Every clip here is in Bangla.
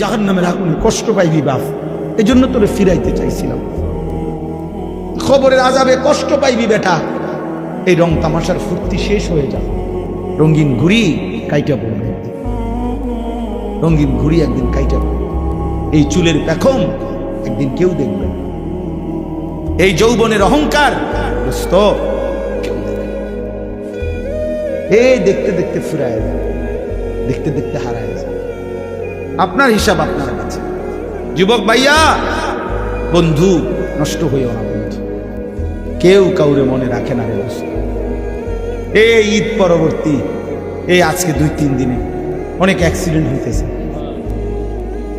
জাহান নামের আগুনে কষ্ট পাইবি বাপ। এই জন্য তোরে ফিরাইতে চাইছিলাম। খবরের আজাবে কষ্ট পাইবি বেটা। এই রং তামাশার ফুর্তি শেষ হয়ে যাবে রঙিন ঘুড়ি কাইটা পড়বে রঙিন ঘুড়ি একদিন কাইটা পড়বে এই চুলের পেখম একদিন কেউ দেখবে এই যৌবনের অহংকার এই দেখতে দেখতে ফুরায় দেখতে দেখতে হারায় আপনার হিসাব আপনার কাছে। যুবক ভাইয়া, বন্ধু, নষ্ট হইও না বন্ধু। কেউ কাউরে মনে রাখে না এই ঈদ পরবর্তী, এই আজকে দুই তিন দিনে অনেক অ্যাক্সিডেন্ট হইতেছে।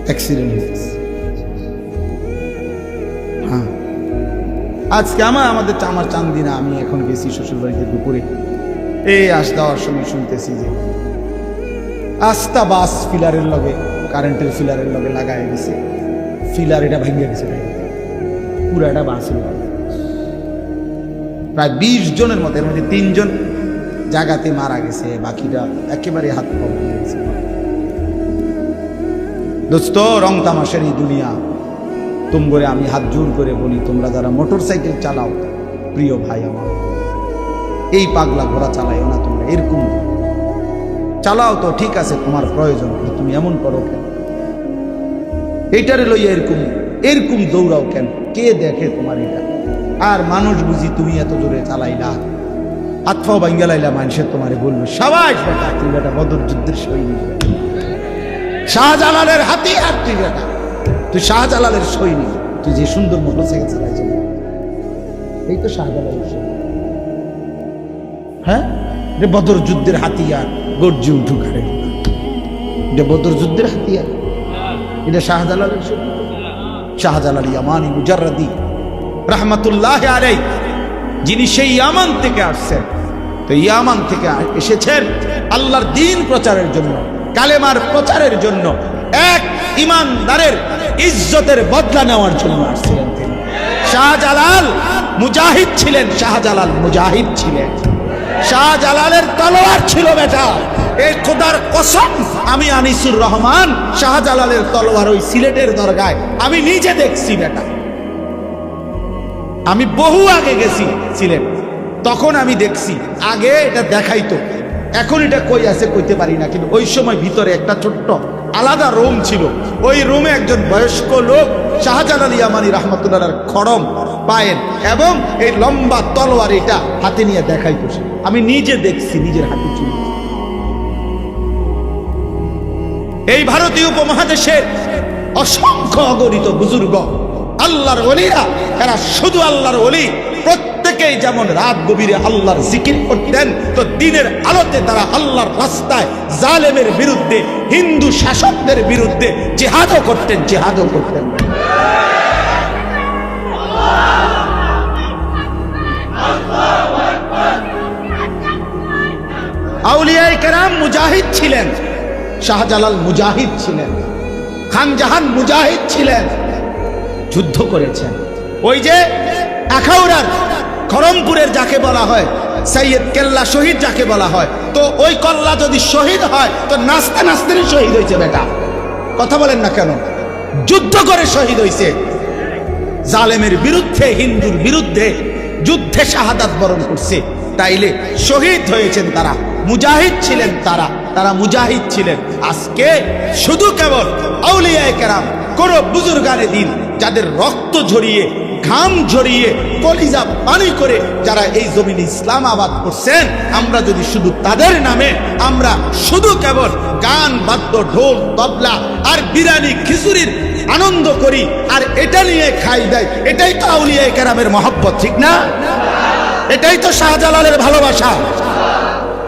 অ্যাক্সিডেন্ট হইতেছে। হ্যাঁ। আজকে আমার, আমাদের আমার চান্দিনা আমি এখন গেছি শ্বশুর বাড়িতে দুপুরে। এই আস দেওয়ার সময় শুনতেছি যে আস্তা বাস ফিলারের লগে কারেন্টের ফিলারের লগে লাগাই গেছে ফিলার এটা ভেঙে গেছে পুরাটা লগে। প্রায় বিশ জনের মধ্যে এর মধ্যে তিনজন জায়গাতে মারা গেছে বাকিটা একেবারে হাত পা ভেঙে গেছে। দোস্ত, রং তামাশের এই দুনিয়া তুমগরে আমি হাত জোর করে বলি, তোমরা যারা মোটর সাইকেল চালাও, প্রিয় ভাই আমার, এই পাগলা ঘোড়া চালাইও না তোমরা, এরকম চালাও তো, ঠিক আছে, তোমার প্রয়োজন তুমি এমন করো কেন? এইটারে লইয়া এরকম এরকম দৌড়াও কেন? কে দেখে তোমার এটা? আর মানুষ বুঝি তুমি এত জোরে চালাইলা? আতফাও বাঙ্গালাইলা মানুষের তোমারে বলল, সাবাস বেটা, তুই বেটা বদর যুদ্ধের সৈনিক শাহজালালের হাতি আর তুই বেটা। তুই শাহজালালের সৈনিক। তুই যে সুন্দর মোটর সাইকেল চালাইছ এই তো শাহজালালের সৈনিক। হ্যাঁ? বদর যুদ্ধের হাতিয়ার। গর্জি উঠু ঘাড়ে এটা বদর যুদ্ধের হাতিয়ার। এটা শাহজালালের শাহজালাল ইয়ামানি মুজাররাদি। রহমতুল্লাহ আলাই যিনি সেই ইয়ামান থেকে আসছেন। তো ইয়ামান থেকে এসেছেন আল্লাহর দিন প্রচারের জন্য, কালেমার প্রচারের জন্য, এক ইমানদারের ইজ্জতের বদলা নেওয়ার জন্য আসছিলেন তিনি। শাহজালাল মুজাহিদ ছিলেন, শাহজালাল মুজাহিদ ছিলেন। শাহজালালের তলোয়ার ছিল বেটা। এই খোদার কসম, আমি আনিসুর রহমান শাহজালালের তলোয়ার ওই সিলেটের দরগায়। আমি নিজে দেখছি বেটা। আমি বহু আগে গেছি সিলেট। তখন আমি দেখছি। আগে এটা দেখাইতো। এখন এটা কই আছে কইতে পারি না, কিন্তু ওই সময় ভিতরে একটা ছোট্ট আলাদা রুম ছিল। ওই রুমে একজন বয়স্ক লোক, শাহজালাল ইয়ামানি রহমতুল্লাহর খড়ম। পায়েন এবং এই লম্বা তলোয়ার এটা হাতে নিয়ে দেখাইতো সে। আমি নিজে দেখছি, নিজের হাতে এই ভারতীয় উপমহাদেশের অসংখ্য অগণিত বুজুর্গ, আল্লাহর অলিরা এরা শুধু আল্লাহর অলি প্রত্যেকেই যেমন রাত গভীরে আল্লাহর জিকির করতেন, তো দিনের আলোতে তারা আল্লাহর রাস্তায় জালেমের বিরুদ্ধে, হিন্দু শাসকদের বিরুদ্ধে জেহাদও করতেন জেহাদও করতেন আউলিয়ায় কেরাম মুজাহিদ ছিলেন। শাহজালাল মুজাহিদ ছিলেন। খানজাহান মুজাহিদ ছিলেন। যুদ্ধ করেছেন। ওই যে আখাউড়ার খরমপুরের যাকে বলা হয় সৈয়দ কেল্লা শহীদ যাকে বলা হয়, তো ওই কল্লা যদি শহীদ হয়, তো নাচতে নাচতে শহীদ হয়েছে বেটা। কথা বলেন না কেন? যুদ্ধ করে শহীদ হয়েছে। জালেমের বিরুদ্ধে, হিন্দুর বিরুদ্ধে যুদ্ধে শাহাদাত বরণ করছে। তাইলে শহীদ হয়েছেন তারা, মুজাহিদ ছিলেন তারা তারা মুজাহিদ ছিলেন। আজকে শুধু কেবল আউলিয়ায় কেরাম, কোন বুজুর্গানে দিন যাদের রক্ত ঝরিয়ে, ঘাম ঝরিয়ে, কলিজা পানি করে যারা এই জমিন ইসলাম আবাদ করছেন, আমরা যদি শুধু তাদের নামে, আমরা শুধু কেবল গান, বাদ্য, ঢোল, তবলা আর বিরানি খিচুড়ির আনন্দ করি, আর এটা নিয়ে খাই দেয়, এটাই তো আউলিয়ায় কেরামের মহব্বত, ঠিক না? এটাই তো শাহজালালের ভালোবাসা।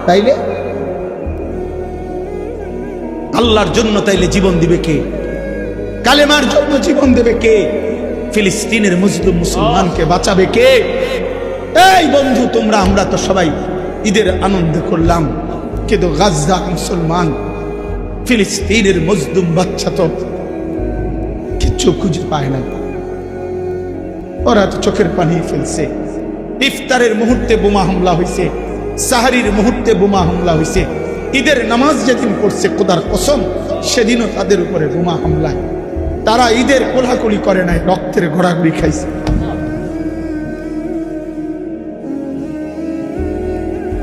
তাইলে? আল্লাহর জন্য তাইলে জীবন দিবে কে? কালেমার জন্য জীবন দেবে কে? ফিলিস্তিনের মুসলিম মুসলমানকে বাঁচাবে কে? এই বন্ধু, তোমরা, আমরা তো সবাই ঈদের আনন্দ করলাম। কিন্তু গাজা মুসলমান, ফিলিস্তিনের মজদুম বাচ্চা তো কিচ্ছু খুঁজে পায় না। ওরা তো চোখের পানি ফেলছে। ইফতারের মুহূর্তে বোমা হামলা হয়েছে সাহারির মুহূর্তে বোমা হামলা হয়েছে ঈদের নামাজ যেদিন পড়ছে কোদার কসম, সেদিনও তাদের উপরে বোমা হামলায় তারা ঈদের কোলাকুলি করে নাই, রক্তের ঘোরাঘুরি খাইছে।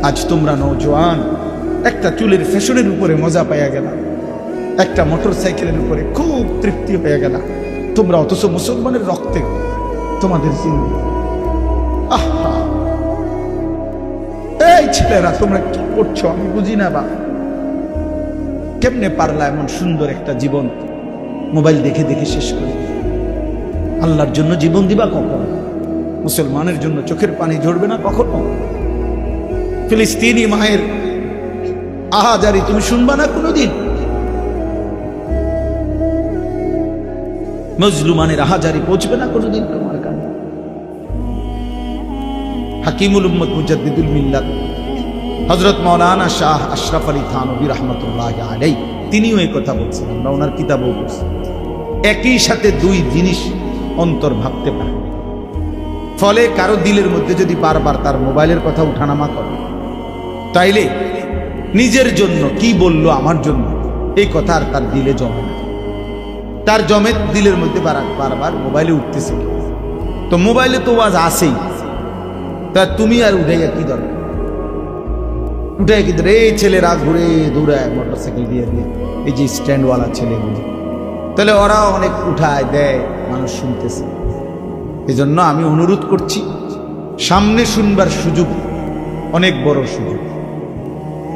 আজ তোমরা নৌজওয়ান একটা চুলের ফ্যাশনের উপরে মজা পাইয়া গেল। একটা মোটর সাইকেলের উপরে খুব তৃপ্তি হয়ে গেল। তোমরা অথচ মুসলমানের রক্তে তোমাদের জিন্দি আহা! ছেলেরা, তোমরা কি করছ? আমি বুঝি না বা। কেমনে পারলা এমন সুন্দর একটা জীবন? মোবাইল দেখে দেখে শেষ করে আল্লাহর জন্য জীবন দিবা কখন? মুসলমানের জন্য চোখের পানি ঝরবে না কখনো? ফিলিস্তিনি মায়ের আহাজারি তুমি শুনবা না কোনোদিন? মজলুমানের আহাজারি পৌঁছবে না কোনোদিন তোমার কানে? হাকিমুল উম্মদ মুজাদ্দিদুল মিল্লাত হজরত মৌলানা শাহ আশরাফ আলী থানবী রহমতুল্লাহ আলাই তিনিও এই কথা বলছেন, আমরা ওনার কিতাবও বলছি একই সাথে দুই জিনিস অন্তর ভাবতে পারে। ফলে কারও দিলের মধ্যে যদি বারবার তার মোবাইলের কথা উঠানামা করে, তাইলে নিজের জন্য কি বলল আমার জন্য, এই কথা আর তার দিলে জমে না। তার জমে দিলের মধ্যে বারা- বারবার মোবাইলে উঠতেছে। তো মোবাইলে তো আজ আসেই তা তুমি আর উঠাইয়া কি দরকার? উঠাই কি রে ছেলেরা ঘুরে দৌড়ায় মোটর সাইকেল দিয়ে দিয়ে, এই যে স্ট্যান্ডওয়ালা ছেলেগুলো। তাহলে ওরা অনেক উঠায়, দেয়, মানুষ শুনতেছে। এই জন্য আমি অনুরোধ করছি, সামনে শুনবার সুযোগ, অনেক বড় সুযোগ,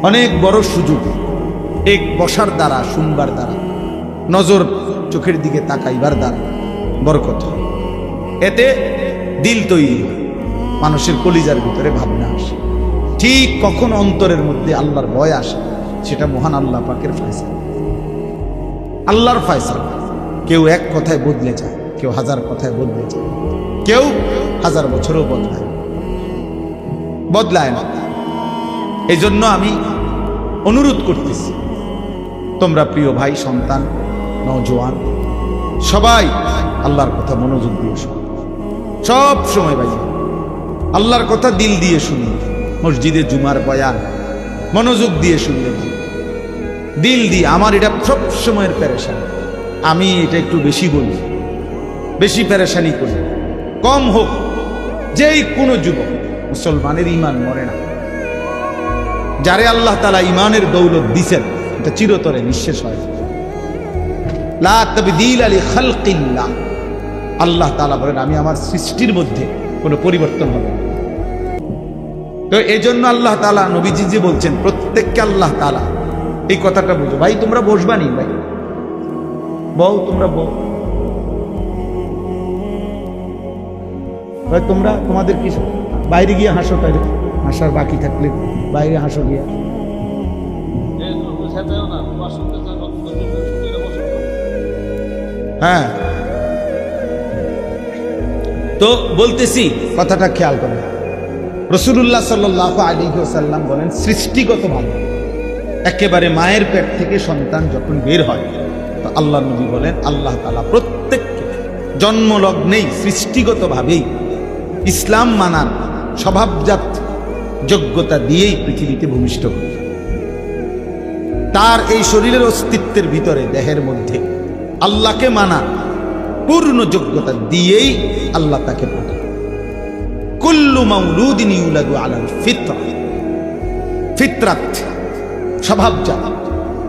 অনেক বড় সুযোগ, এক বসার দ্বারা, শুনবার দ্বারা, নজর চোখের দিকে তাকাইবার দ্বারা বরকত হয়। এতে দিল তৈরি মানুষের কলিজার ভিতরে ভাবনা আসে। ঠিক কখন অন্তরের মধ্যে আল্লাহর ভয় আসে, সেটা মহান আল্লাহ পাকের ফয়সালা। আল্লাহর ফয়সালা। কেউ এক কথায় বদলে যায়, কেউ হাজার কথায় বদলে যায়, কেউ হাজার বছরও বদলায় বদলায় না। এই জন্য আমি অনুরোধ করতেছি, তোমরা প্রিয় ভাই, সন্তান, নওজোয়ান, সবাই আল্লাহর কথা মনোযোগ দিয়ে শোনো। সব সময় ভাই আল্লাহর কথা দিল দিয়ে শুনি। মসজিদে জুমার বয়ান, মনোযোগ দিয়ে শুনলে দিল দিয়ে, আমার এটা সব সময়ের প্যারেশান আমি এটা একটু বেশি বলি, বেশি প্যারেশানি করি। কম হোক, যেই কোনো যুবক, মুসলমানের ইমান মরে না। যারে আল্লাহ তালা ইমানের দৌলত দিছেন, এটা চিরতরে নিঃশেষ হয়। আলী আল্লাহ তালা বলেন, আমি আমার সৃষ্টির মধ্যে কোনো পরিবর্তন হবে না। তো এই জন্য আল্লাহ তালা নবীজি যে বলছেন, প্রত্যেককে আল্লাহ তালা এই কথাটা বুঝো। ভাই, তোমরা বসবানি ভাই? বউ তোমরা বউ ভাই, তোমরা তোমাদের কি বাইরে গিয়ে হাসো তাই হাসার বাকি থাকলে বাইরে হাসো গিয়া। হ্যাঁ। তো বলতেছি, কথাটা খেয়াল করো। রসুল্লাহ সাল্লাহ আলী সাল্লাম বলেন, সৃষ্টিগত ভাবে একেবারে মায়ের পেট থেকে সন্তান যখন বের হয়, তো আল্লাহ নবী বলেন, আল্লাহ তালা প্রত্যেককে জন্মলগ্নেই সৃষ্টিগতভাবেই ইসলাম মানার স্বভাবজাত যোগ্যতা দিয়েই পৃথিবীতে ভূমিষ্ঠ করে তার এই শরীরের অস্তিত্বের ভিতরে, দেহের মধ্যে আল্লাহকে মানা পূর্ণ যোগ্যতা দিয়েই আল্লাহ তাকে পাঠান কুল্লু মাউলুদিন আলাল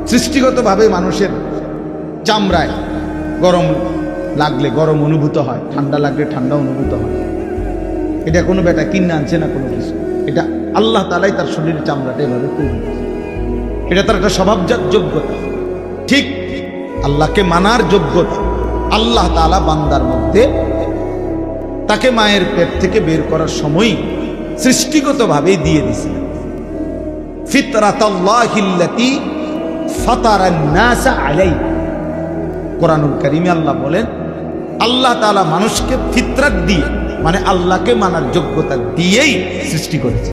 সৃষ্টিগতভাবে মানুষের চামড়ায় গরম লাগলে গরম অনুভূত হয়, ঠান্ডা লাগলে ঠান্ডা অনুভূত হয়। এটা কোনো বেটা কিনে আনছে না কোনো কিছু? এটা আল্লাহ তালাই তার শরীরের চামড়াটা এভাবে তৈরি। এটা তার একটা স্বভাবজাত যোগ্যতা। ঠিক আল্লাহকে মানার যোগ্যতা আল্লাহ তালা বান্দার মধ্যে তাকে মায়ের পেট থেকে বের করার সময় সৃষ্টিগতভাবেই দিয়ে দিয়েছিলেন। ফিতরাতি আলাই কোরআনুল করিমে আল্লাহ বলেন, আল্লাহ তাআলা মানুষকে ফিতরাত দিয়ে মানে আল্লাহকে মানার যোগ্যতা দিয়েই সৃষ্টি করেছে